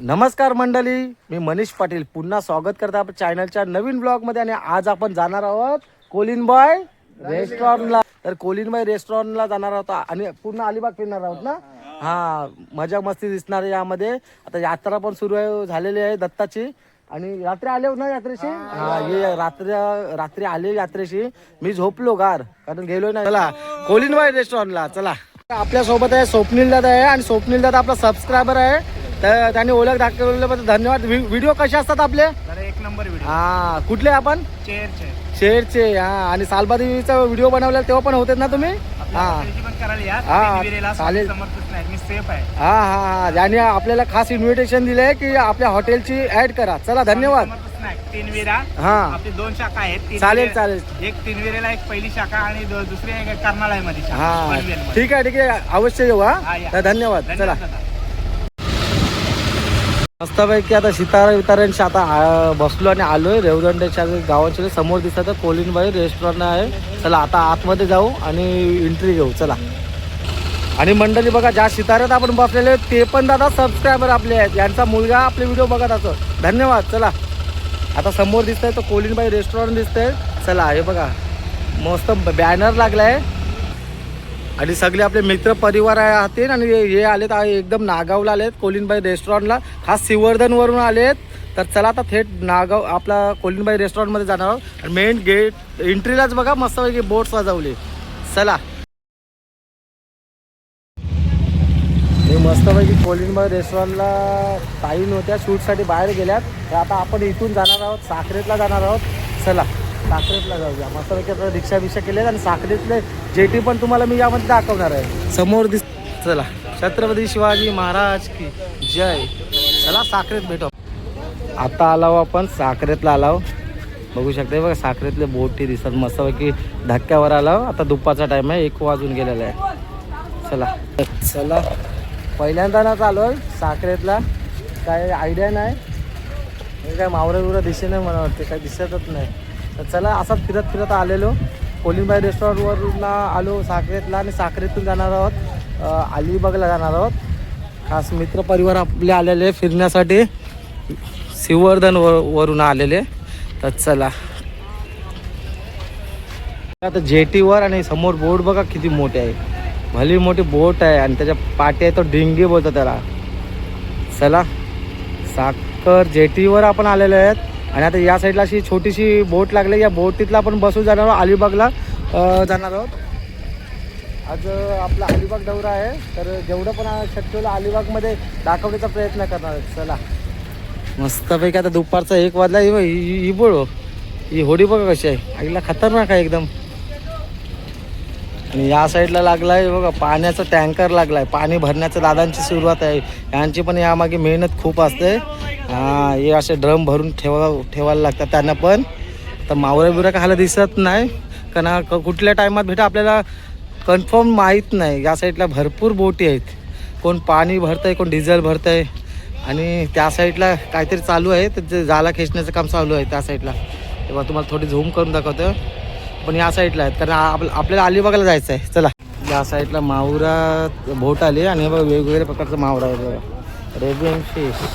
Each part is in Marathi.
नमस्कार मंडळी मी मनीष पाटील. पुन्हा स्वागत करतो आपण चॅनलच्या नवीन ब्लॉगमध्ये आणि आज आपण जाणार आहोत कोलिनबाय रेस्टॉरंटला. तर कोलिनबाई रेस्टॉरंटला जाणार आहोत आणि पूर्ण अलिबाग फिरणार आहोत ना? हा मजा मस्ती दिसणार यामध्ये. आता यात्रा पण सुरू आहे झालेली आहे दत्ताची. आणि रात्री आले हो ना यात्रेशी? हा ये रात्री रात्री आले यात्रेशी. मी झोपलो गार कारण गेलो ना. चला कोलिनबाई रेस्टॉरंटला चला. आपल्यासोबत आहे स्वप्नील दादा आहे आणि स्वप्नील दादा आपला सबस्क्रायबर आहे. तर त्यांनी ओळख दाखवल्याबद्दल धन्यवाद. व्हि- व्हिडिओ कसे असतात आपले? एक नंबर व्हिडिओ. हा कुठले आपण? शेरचे हा. आणि सालबादीचा व्हिडिओ बनवला तेव्हा पण होते ना तुम्ही? हा. हा, चालेल. हा हा ज्यांनी आपल्याला खास इन्व्हिटेशन दिलंय की आपल्या हॉटेलची ऍड करा. चला धन्यवाद. तीनविरा हा. आपली दोन शाखा आहेत. चालेल चालेल. एक तीनविरेला एक पहिली शाखा आणि दुसरी कर्नाळ्यामध्ये हा. ठीक आहे ठीक आहे. अवश्य येऊ हा, धन्यवाद. चला. मस्तपैकी आता सितारा वितारांशी आता बसलो आणि आलोय. रेवदंड्याच्या गावाच्या समोर दिसत कोलिनबाई रेस्टॉरंट आहे. चला आता आतमध्ये जाऊ आणि एंट्री घेऊ. चला. आणि मंडळी बघा ज्या सिताऱ्यात आपण बसलेले ते पण दादा सबस्क्रायबर आपले आहेत. यांचा मुलगा आपले व्हिडिओ बघत असतो. धन्यवाद. चला. आता समोर दिसतंय तो कोलिनबाई रेस्टॉरंट दिसतंय. चला हे बघा. मस्त बॅनर लागलाय. आणि सगळे आपले मित्र परिवार आहे आहेत आणि हे आलेत एकदम नागावला आलेत कोलिनबाई रेस्टॉरंटला खास सिवर्धनवरून आलेत. तर चला आता थेट नागाव आपला कोलिनबाई रेस्टॉरंटमध्ये जाणार आहोत. आणि मेन गेट एंट्रीलाच बघा मस्तपैकी बोट सजवले चला. मी मस्तपैकी कोलिनबाई रेस्टॉरंटला ताई नव्हत्या शूटसाठी बाहेर गेल्यात. तर आता आपण इथून जाणार आहोत साखरेतला जाणार आहोत. चला. साखरेतला जाऊया मस्तपैकी आता रिक्षा बिक्षा केले आणि साखरेतले जेटी पण तुम्हाला मी यामध्ये दाखवणार आहे. समोर दिस चला. छत्रपती शिवाजी महाराज की जय. चला साखरेत भेटो. आता आलाव आपण साखरेतला आलाव. बघू शकते बघा साखरेतले बोटी दिसतात. मस्तपैकी धक्क्यावर आलाव. आता दुपारचा टाइम आहे एक वाजून गेलेला आहे. चला. चला. पहिल्यांदा ना चालू आहे साखरेतला. काय आयडिया नाही. हे काय मावरं बिवरं दिसे नाही मला वाटते. काय दिसतच नाही. तर चला असाच फिरत फिरत आलेलो. कोलिंबाई रेस्टॉरंटवरला आलो साखरेतला आणि साखरेतून जाणार आहोत. अलिबागला जाणार आहोत. खास मित्रपरिवार आपले आलेले फिरण्यासाठी. सिवर्धन व वरून आलेले. तर चला. आता जेटीवर आणि समोर बोट बघा किती मोठे आहे. भली मोठी बोट आहे आणि त्याच्या पाठी आहे तो डिंगी बोलतो त्याला. चला. साखर जेटीवर आपण आलेले आहेत. आणि आता या साईडला अशी छोटीशी बोट लागली. या बोटीतला आपण बसून जाणार आहोत अलिबागला. जाणार आहोत. आज आपला अलिबाग दौरा आहे. तर जेवढं पण शक्य होईल अलिबागमध्ये दाखवण्याचा प्रयत्न करणार आहे चला. मस्तपैकी आता दुपारचा एक वाजला. ही ही बोळ हो. ही होडी बघा कशी आहे. आईला खतरनाक आहे एकदम. आणि या साईडला लागलाय आहे बघा पाण्याचा टँकर लागलाय. पाणी भरण्याचं दादांची सुरुवात आहे. यांची पण यामागे मेहनत खूप असते. हे असे ड्रम भरून ठेवा ठेवायला लागतात त्यांना पण. तर मावऱ्या बिवऱ्या खायला दिसत नाही. कारण क- कुठल्या टायमात भेटा आपल्याला कन्फर्म माहीत नाही. या साईडला भरपूर बोटी आहेत. कोण पाणी भरतंय कोण डिझेल भरतंय. आणि त्या साईडला काहीतरी चालू आहे. तर जे जाला खेचण्याचं काम चालू आहे त्या साईडला. तेव्हा तुम्हाला थोडी झूम करून दाखवतो. पण या साईडला आहेत. कारण आप आपल्याला अलिबागला जायचं आहे चला. या साईडला मावरा बोट आली आणि बघा वेगवेगळ्या प्रकारचा मावरा आहे बघा. रेबियन फिश.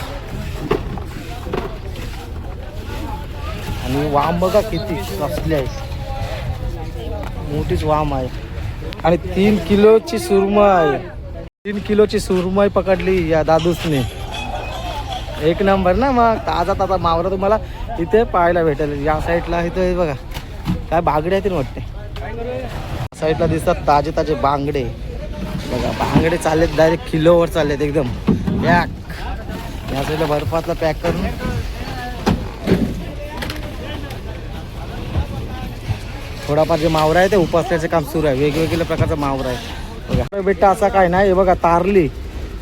आणि वाम बघा किती कसली आहे. मोठीच वाम आहे. आणि तीन किलोची सुरमई. तीन किलोची सुरमई पकडली या दादूसने. एक नंबर ना मग. ताजा ताजा मावरा तुम्हाला इथे पाहायला भेटेल. या साईडला इथे बघा. काय बांगडे आहेत वाटते? साईडला दिसतात ताजे ताजे बांगडे. बघा बांगडे चाललेत डायरेक्ट किलोवर चाललेत एकदम. पॅक या साईडला बर्फातला पॅक करून. थोडाफार जे मावरा आहे ते उपसण्याचे काम सुरू आहे. वेगवेगळ्या प्रकारचा मावरा आहे बघा. बेटा असा काय नाही. हे बघा तारली.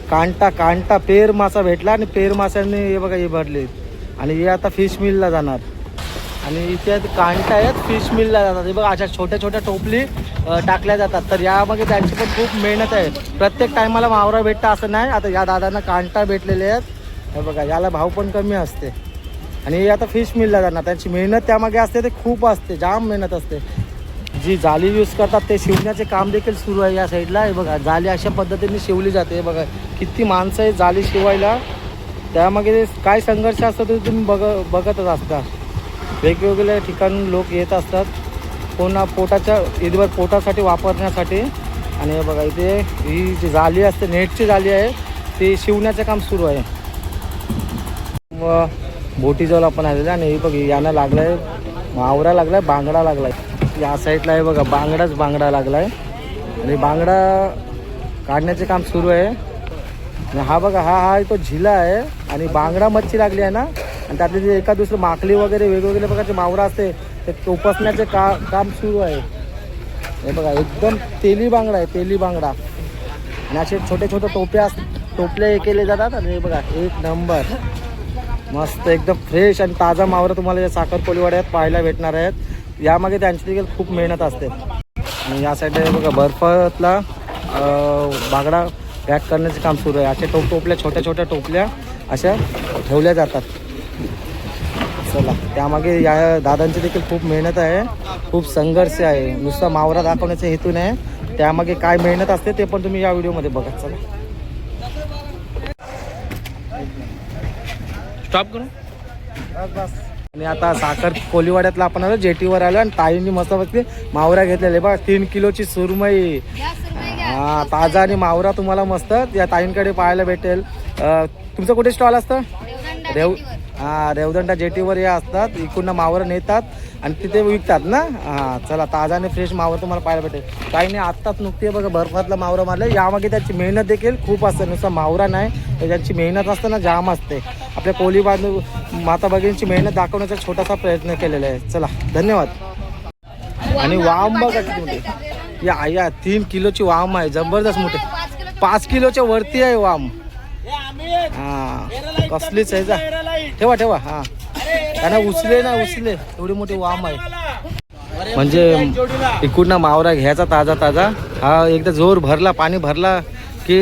कांटा कांटा पेर मासा भेटला आणि पेर माशांनी हे बघा हे भरले आणि हे आता फिश मिलला जाणार. आणि इथे कांटा आहेत फिश मिलला जातात. हे बघा अशा छोट्या छोट्या टोपली टाकल्या जातात. तर यामागे त्यांची पण खूप मेहनत आहे. प्रत्येक टायमाला मावरा भेटता असं नाही. आता या दादांना कांटा भेटलेले आहेत. हे बघा याला भाव पण कमी असते. आणि हे आता फिश मिलला जाणार. त्यांची मेहनत त्यामागे असते ते खूप असते. जाम मेहनत असते. जी जाळी यूज करतात ते शिवण्याचे काम देखील सुरू आहे या साईडला हे बघा जाळी अशा पद्धतीने शिवली जाते. हे बघा किती माणसं आहे जाळी शिवायला. त्यामागे काय संघर्ष असतो ते तुम्ही बघ बघतच असता. वेगवेगळ्या ठिकाणून लोक येत असतात. कोणा पोटाच्या ईदवर पोटासाठी वापरण्यासाठी. आणि हे बघा इथे ही जी जाली असते नेटची जाली आहे ती शिवण्याचं काम सुरू आहे. व बोटीजवळ आपण आलेलं आणि हे बघ यानं आहे मावरा लागलाय बांगडा लागलाय. या साईडला आहे बघा बांगडाच बांगडा लागलाय. आणि बांगडा काढण्याचे काम सुरू आहे. हा बघा हा हा तो झिला आहे. आणि बांगडा मच्छी लागली आहे ना आणि त्यातले जे एका दुसरं माकली वगैरे वेगवेगळ्या प्रकारचे मावरा असते ते उपसण्याचे का काम सुरू आहे. हे बघा एकदम तेली बांगडा आहे तेली बांगडा. आणि असे छोटे छोटे टोप्या अस टोपले हे केले जातात आणि हे बघा एक नंबर. मस्त एकदम फ्रेश आणि ताजा मावरा तुम्हाला या साखर कोलीवाड्यात पाहायला भेटणार आहेत. यामागे त्यांची देखील खूप मेहनत असते. आणि या साईडला बघा बर्फातला बागडा पॅक करण्याचं काम सुरू आहे. अशा टोप टोपल्या छोट्या छोट्या टोपल्या अशा ठेवल्या जातात. चला त्यामागे या दादांची देखील खूप मेहनत आहे. खूप संघर्ष आहे. नुसता मावरा दाखवण्याचा हेतू नाही. त्यामागे काय मेहनत असते ते पण तुम्ही या व्हिडिओमध्ये बघा. चला. स्टॉप करू? आणि आता साखर कोलीवाड्यातला आपण आलो जेटीवर आलो आणि ताईंनी मस्त बघते मावरा घेतलेले. बघा तीन किलोची सुरमई. हा ताजा आणि मावरा तुम्हाला मस्त. या ताईंकडे पाहायला भेटेल. तुमचं कुठे स्टॉल असतं? रेव हां रेवदंडा जेटीवर या असतात इकडनं मावर नेतात आणि तिथे विकतात ना? हा चला ताजा आणि फ्रेश मावर तुम्हाला पाहायला भेटेल. ताईने आत्ताच नुकती बघा बर्फातला मावर मारलं यामागे त्याची मेहनत देखील खूप असते. नुसतं मावरा नाही तर त्यांची मेहनत असते ना जाम असते. आपल्या कोली बांधू माता भगिनीची मेहनत दाखवण्याचा छोटासा प्रयत्न केलेला आहे. चला धन्यवाद. आणि वाम बघा किती या या तीन किलोची वाम आहे. जबरदस्त मोठे. पाच किलोच्या वरती आहे वाम. हा कसलीच आहे जा. ठेवा ठेवा हा. त्यांना उचले ना उचले. एवढी मोठी वाम आहे. म्हणजे इकडनं मावरा घ्यायचा ताजा ताजा. हा एकदा जोर भरला पाणी भरला की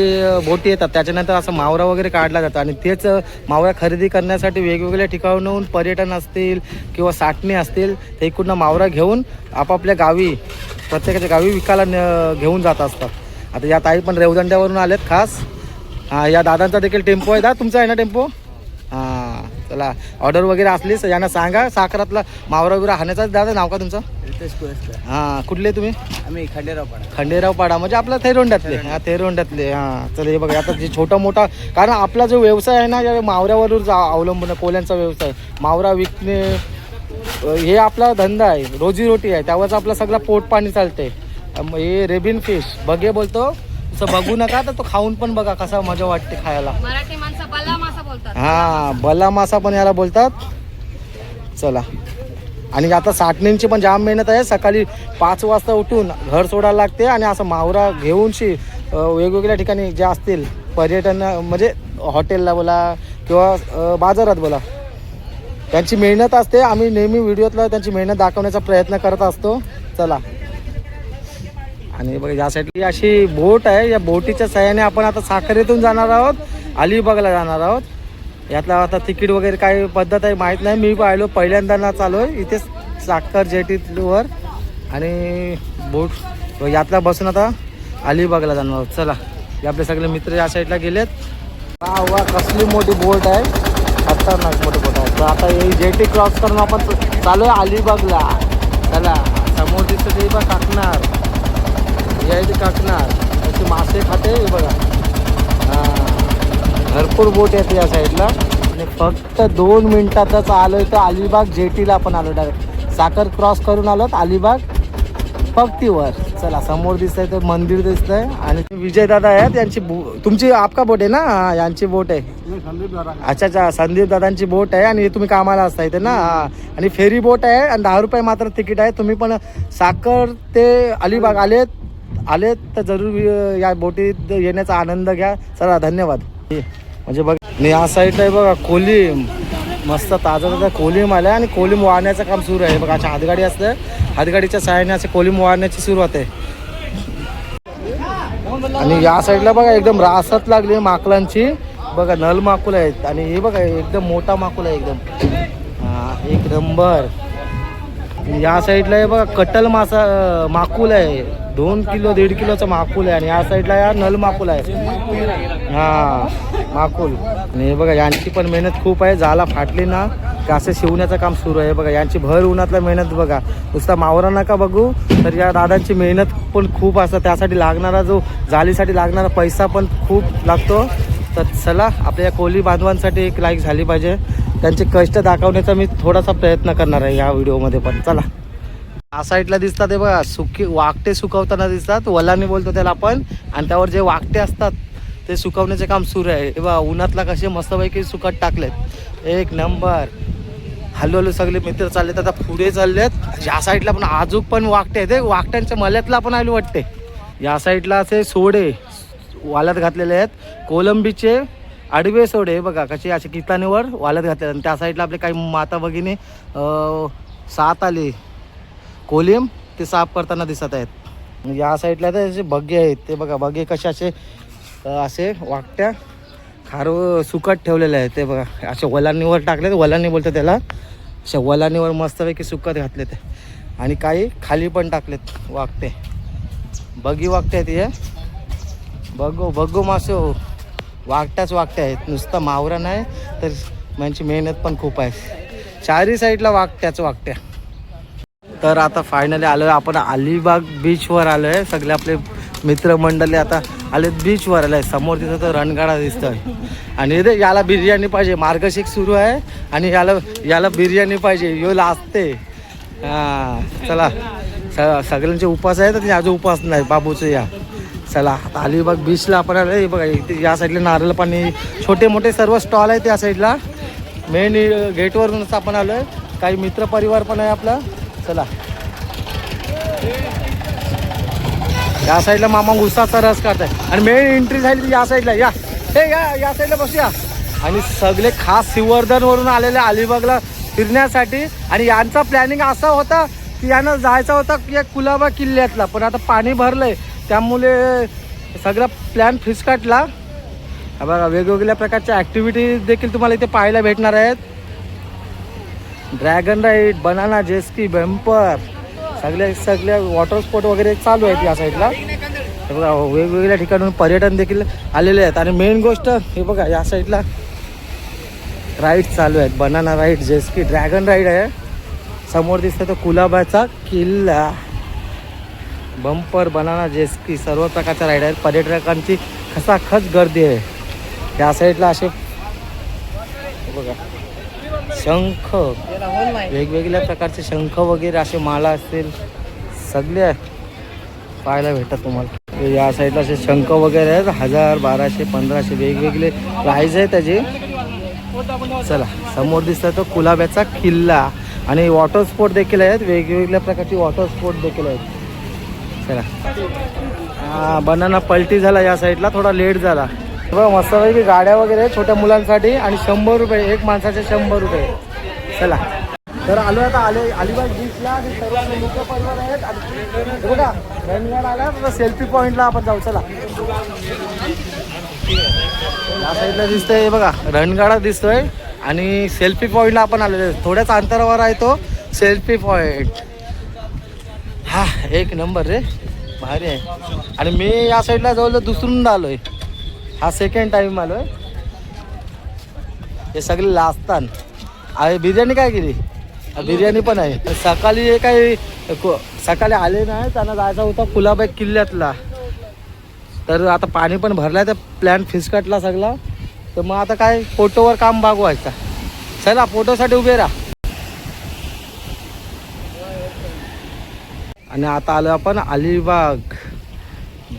बोटी येतात. त्याच्यानंतर असं मावरा वगैरे काढला जातं. आणि तेच मावरा खरेदी करण्यासाठी वेगवेगळ्या ठिकाणाहून पर्यटन असतील किंवा साठणे असतील ते इकडनं मावरा घेऊन आपापल्या गावी प्रत्येकाच्या गावी विकायला न- घेऊन जात असतात. आता या ताई पण रेवदंड्यावरून आलेत खास. हा या दादांचा देखील टेम्पो आहे दा तुमचा आहे ना टेम्पो? हां चला ऑर्डर वगैरे असलीच यांना सांगा साखरातला मावरा वगैरे हाण्याचा दादा नाव का तुमचं? हां कुठले तुम्ही? आम्ही खंडेराव पाडा खंडेराव पाडा म्हणजे आपला थेरोंड्यातले. हा थेरोंड्यातले हां. चला हे बघा आता जे छोटा मोठा कारण आपला जो व्यवसाय आहे ना या मावऱ्यावरून जा अवलंबून कोल्यांचा व्यवसाय. मावरा विकणे हे आपला धंदा आहे रोजीरोटी आहे त्यावरच आपला सगळा पोट पाणी चालते हे रेबिन फिश बघे बोलतो. तसं बघू नका तर तो खाऊन पण बघा कसा मजा वाटते खायला. मराठी माणसं बल्ला मासा बोलतात. हा बला मासा पण याला बोलतात. चला. आणि आता साठणींची पण जाम मेहनत आहे. सकाळी पाच वाजता उठून घर सोडायला लागते आणि असं मावरा घेऊन शी अ, वेगवेगळ्या ठिकाणी जे असतील पर्यटन म्हणजे हॉटेलला बोला किंवा बाजारात बोला त्यांची मेहनत असते. आम्ही नेहमी व्हिडिओतला त्यांची मेहनत दाखवण्याचा प्रयत्न करत असतो. चला. आणि बघा या साईडला अशी बोट आहे. या बोटीच्या सहाय्याने आपण आता साखरेतून जाणार आहोत. अलिबागला जाणार आहोत. यातला आता तिकीट वगैरे काही पद्धत आहे माहीत नाही. मी पाहिलो पहिल्यांदा ना चालू आहे. इथे साखर जेटीवर आणि बोट यातला बसून आता अलिबागला जाणार आहोत. चला हे आपले सगळे मित्र या साईडला गेलेत. वा वा कसली मोठी बोट आहे. खतरनाक मोठी बोट आहे. तर आता ही जेटी क्रॉस करून आपण चालू आहे अलिबागला. चला समोर दिसतं ते पण टाकणार. या इथे टाकणार अशी मासे खाते हे बघा. हां. भरपूर बोट येते या साईडला. आणि फक्त दोन मिनिटातच आलो तर अलिबाग जेटीला आपण आलो डायरेक्ट साखर क्रॉस करून आलो अलिबाग पक्तीवर. चला समोर दिसतंय तर मंदिर दिसतंय. आणि विजय दादा आहेत यांची बो- तुमची आपका बोट आहे ना? यांची बोट आहे. अच्छा अच्छा संदीप दादांची बोट आहे आणि तुम्ही कामाला असता इथे ना. आणि फेरी बोट आहे आणि दहा रुपये मात्र तिकीट आहे. तुम्ही पण साखर ते अलिबाग आलेत. आलेत तर जरूर या बोटीत येण्याचा आनंद घ्या. चला धन्यवाद. म्हणजे बघ आणि या साईडला आहे बघा कोलीम मस्त ताजा ताजा कोलिम आल्या आणि कोलीम वाहण्याचं काम सुरू आहे. बघा अशा हातगाडी असते हातगाडीच्या सहाय्याने असे कोलीम वाहण्याची सुरुवात आहे. आणि या साईडला बघा एकदम रासत लागली माकलांची बघा नल माकुल आहेत. आणि हे बघा एकदम मोठा माकुल आहे एकदम. हा एक नंबर या साईडला आहे बघा कटल मासा माकूल माकुल आहे. दोन किलो दीड किलोचा माकुल आहे. आणि या साईडला या नल माकुल आहे. हा माकुल. आणि हे बघा यांची पण मेहनत खूप आहे. झाला फाटली ना की असं शिवण्याचं काम सुरू आहे. बघा यांची भर उन्हातला मेहनत बघा. नुसता मावरा नका बघू. तर या दादांची मेहनत पण खूप असतं. त्यासाठी लागणारा जो जालीसाठी लागणारा पैसा पण खूप लागतो. तर चला आपल्या कोली बांधवांसाठी एक लाईक झाली पाहिजे. त्यांचे कष्ट दाखवण्याचा मी थोडासा प्रयत्न करणार आहे या व्हिडिओमध्ये पण. चला. या साईडला दिसतात हे बघा सुकी वाकटे सुकवताना दिसतात. वलानी बोलतो त्याला आपण आणि त्यावर जे वाकटे असतात ते सुकवण्याचे काम सुरू आहे. हे बघा उन्हातला कसे मस्तपैकी सुकत टाकलेत. एक नंबर. हळूहळू सगळे मित्र चाललेत आता पुढे चाललेत. या साईडला पण आजूक पण वाकटे आहेत. वाकट्यांच्या मल्यातला पण आलो वाटते. या साईडला असे सोडे वाल्यात घातलेले आहेत. कोलंबीचे आडवे सोडे बघा कसे असे कितानीवर वालत घातले आणि त्या साईडला आपले काही माता भगिनी सात आले. कोलिम ते साफ करताना दिसत आहेत. या साईडला तर असे बग्गे आहेत. ते बघा बग्गे कसे असे असे वाकट्या खार सुकट ठेवलेले आहेत. ते बघा असे वलांनीवर टाकलेत. वलांनी बोलतात त्याला. अशा वलांनीवर मस्तपैकी सुकत घातले ते आणि काही खाली पण टाकलेत वागते बगी वागते आहेत हे. बघू बघू मासो हो. वागट्याच वागट्या आहेत. नुसतं मावरा नाही तर म्हणजे मेहनत पण खूप आहे. चारी साईडला वागट्याच वागट्या तर आता फायनली आलो आहे आपण अलिबाग बीचवर आलो आहे सगळे आपले मित्रमंडळी आता आले बीचवर आले. समोर तिथं तर रणगाडा दिसतोय. आणि रे याला बिर्याणी पाहिजे. मार्गशीर्ष सुरू आहे आणि याला याला बिर्याणी पाहिजे. यो लाजते. हां चला. स सगळ्यांचे उपास आहेत तर आज उपास नाही. बाबूचं या. चला आता अलिबाग बीचला आपण आलं हे बघा इथे या साईडला नारळ पाणी छोटे मोठे सर्व स्टॉल आहेत त्या साईडला मेन गेटवरूनच आपण आलो आहे काही मित्रपरिवार पण आहे आपला. चला. या साईडला मामा उसाचा रस काढताय. आणि मेन एंट्री झाली या साईडला या. हे या या साईडला बसूया. आणि सगळे खास सिवर्धनवरून आलेले अलिबागला फिरण्यासाठी. आणि यांचा प्लॅनिंग असा होता की यांना जायचा होता की या कुलाबा किल्ल्यातला. पण आता पाणी भरलंय. त्यामुळे सगळा प्लॅन फिसकाटला बघा वेगवेगळ्या प्रकारच्या ॲक्टिव्हिटी देखील तुम्हाला इथे पाहायला भेटणार आहेत. Dragon ride banana jet ski bumper सगळ्या सगळ्या वॉटर स्पोर्ट वगैरे चालू आहेत या साईडला हे बघा हो, वेगवेगळ्या ठिकाणून पर्यटन देखील आलेले आहेत. आणि मेन गोष्ट हे बघा या साईडला राईड चालू आहेत. Banana ride jet ski dragon ride आहे. समोर दिसतं तो कुलाबाचा किल्ला. बंपर बनाना जेस्की सर्व प्रकारच्या राईड आहेत. पर्यटकांची खसाखस गर्दी आहे. या साईडला असे बघा. शंख. वेगवेगळ्या प्रकारचे शंख वगैरे असे माला असतील. सगळे पाहायला भेटतात तुम्हाला. या साईडला असे शंख वगैरे आहेत. हजार बाराशे पंधराशे वेगवेगळे प्राईज आहे त्याचे. चला समोर दिसतं तो कुलाब्याचा किल्ला. आणि वॉटर स्पोर्ट देखील आहेत. वेगवेगळ्या प्रकारची वॉटर स्पोर्ट देखील आहेत. चला. हा बनाना पलटी झाला या साईडला थोडा लेट झाला. बघा मस्तपैकी गाड्या वगैरे छोट्या मुलांसाठी आणि शंभर रुपये एक माणसाचे शंभर रुपये. चला. तर आलो आता आले अलिबाग बीचला आणि सर्व परिवार आहेत. आणि बघा रणगाड आला तर सेल्फी पॉईंटला आपण जाऊ चला. या साईडला दिसतंय बघा रणगाडा दिसतोय. आणि सेल्फी पॉईंटला आपण आलेलो आहे. थोड्याच अंतरावर आहे तो सेल्फी पॉईंट हा एक नंबर रे. भारी आहे. आणि मी या साईडला जवळ दुसरून आलोय. हा सेकंड टाइम आलोय. हे सगळे लाजतान अरे बिर्याणी काय केली? बिर्याणी पण आहे. सकाळी हे काही को- सकाळी आले नाही त्यांना जायचा होता कुलाबाई किल्ल्यातला. तर आता पाणी पण भरलाय तर प्लॅन फिसकटला सगळा. तर मग आता काय फोटोवर काम भागवायचा चला फोटोसाठी उभे राहा. आणि आता आलो आपण अलिबाग.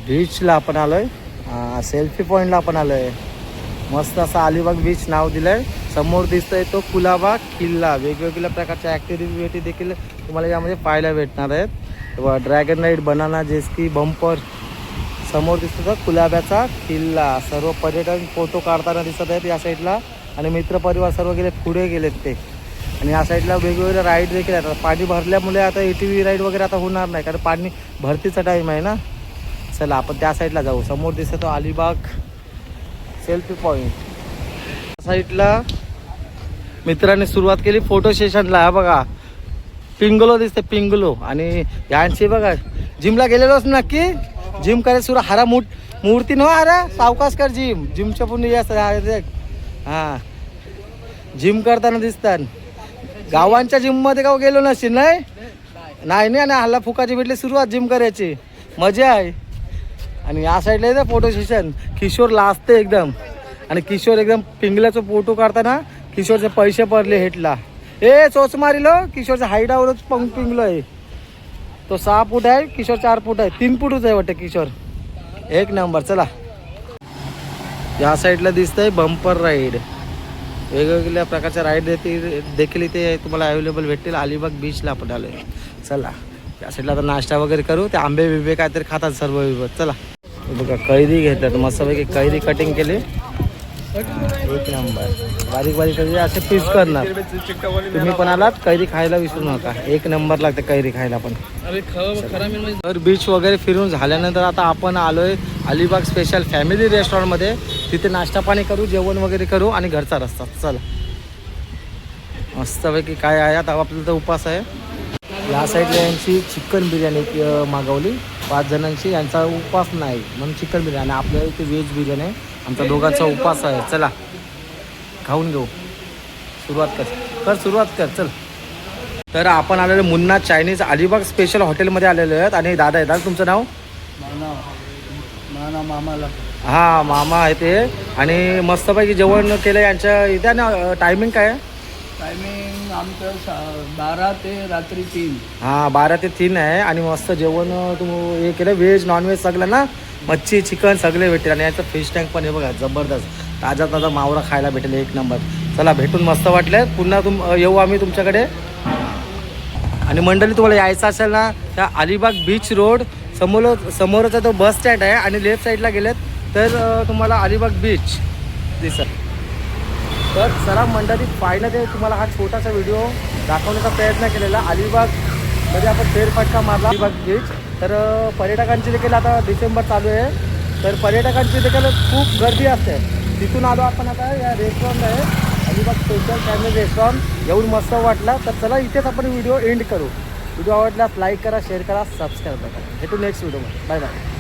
बीचला आपण आलोय. सेल्फी पॉईंटला आपण आलोय. मस्त असा अलिबाग बीच नाव दिलंय. समोर दिसतंय तो कुलाबा किल्ला. वेगवेगळ्या प्रकारच्या ॲक्टिव्हिटी देखील तुम्हाला यामध्ये पाहायला भेटणार आहेत. Dragon ride banana jet ski bumper समोर दिसतो तर कुलाब्याचा किल्ला. सर्व पर्यटन फोटो काढताना दिसत आहेत या साईडला आणि मित्रपरिवार सर्व गेले पुढे गेलेत ते. आणि या साईडला वेगवेगळ्या राईड देखील आहेत. पाणी भरल्यामुळे आता ए टी व्ही राईड वगैरे आता होणार नाही. कारण पाणी भरतीचा टाईम आहे ना. चला आपण त्या साईडला जाऊ. समोर दिसतो अलिबाग सेल्फी पॉईंट साईडला मित्रांनी सुरुवात केली फोटो सेशनला हा बघा. पिंगलो दिसते पिंगलो. आणि यांची बघा जिमला गेलेलोच नक्की? जिम करायला सुरू हारा मोठ मूर्ती नो अरे सावकाशकर जिम जिमच्या पण हे हां. जिम करताना दिसतात. गावांच्या जिममध्ये का हो गेलो नसेल नाही? नाही नाही आणि हल्ला फुकाची भेटली सुरुवात जिम करायची. मजा आहे. आणि या साईडला येतं फोटो सेशन किशोर लाजते एकदम. आणि किशोर एकदम पिंगल्याचा फोटो काढताना किशोरचे पैसे पडले हेटला ए चोच मारिलो हो. किशोरच्या हाईटावरच पंग पिंगलो आहे तो सहा फूट आहे किशोर चार फूट आहे. तीन फूटच आहे वाटतं किशोर. एक नंबर चला. या साईडला दिसतंय बंपर राईड वेगवेगळ्या प्रकारच्या राईड देखील देखील इथे तुम्हाला अवेलेबल भेटतील. अलिबाग बीचला आपण आलोय. चला. या साईडला आता नाश्ता वगैरे करू. ते आंबे बिबे काहीतरी खातात सर्व बिबे चला. बघा कैरी घेतात. मस्तपैकी कैरी कटिंग केली. एक नंबर बारीक बारीक कैरी असे पीस करणार. तुम्ही पण आलात कैरी खायला विसरू नका. एक नंबर लागते कैरी खायला पण. तर बीच वगैरे फिरून झाल्यानंतर आता आपण आलोय अलिबाग स्पेशल फॅमिली रेस्टॉरंटमध्ये तिथे नाश्ता पाणी करू जेवण वगैरे करू आणि घरचा रस्ता. चला. मस्तपैकी काय आहे आता आपल्याला तर उपास आहे. या साईडला यांची चिकन बिर्याणी मागवली. पाच जणांची यांचा उपास नाही. म्हणून चिकन बिर्याणी. आपल्या इथे व्हेज बिर्याणी आहे. आमचा दोघांचा उपास आहे. चला. खाऊन घेऊ. सुरुवात कर. कर सुरुवात कर. चल. तर आपण आलेलो मुन्ना चायनीज अलिबाग स्पेशल हॉटेलमध्ये आलेलो आहेत. आणि दादा आहे दादा तुमचं नाव? मामाला हां मामा आहे ते. आणि मस्तपैकी जेवण केलं यांच्या इथे. ना टायमिंग काय आहे? टायमिंग आमचं बारा ते रात्री तीन. हां बारा ते तीन आहे. आणि मस्त जेवण तुम हे केलं व्हेज नॉनव्हेज सगळं ना? मच्छी चिकन सगळे भेटेल आणि याचं फिश टँक पण आहे बघा जबरदस्त. ताजा ताजा मावरा खायला भेटेल एक नंबर चला भेटून मस्त वाटलं. पुन्हा तुम येऊ आम्ही तुमच्याकडे. आणि मंडळी तुम्हाला यायचं असेल ना त्या अलिबाग बीच रोड समोर समोरचा तो बस स्टँड आहे. आणि लेफ्ट साईडला गेलेत. तर तुम्हाला अलिबाग बीच दिसत तर चला मंडळी पाहिलं ते तुम्हाला हा छोटासा व्हिडिओ दाखवण्याचा प्रयत्न केलेला. अलिबागमध्ये आपण फेरफटका मारला. अलिबाग बीच तर पर्यटकांची देखील आता डिसेंबर चालू आहे. तर पर्यटकांची देखील खूप गर्दी असते. तिथून आलो आपण आता या रेस्टॉरंट आहे अलिबाग स्पेशल फॅमिली रेस्टॉरंट येऊन मस्त वाटला. तर चला इथेच आपण व्हिडिओ एंड करू. व्हिडिओ आवडल्यास लाईक करा शेअर करा सबस्क्राईब करा. भेटू नेक्स्ट व्हिडिओमध्ये बाय बाय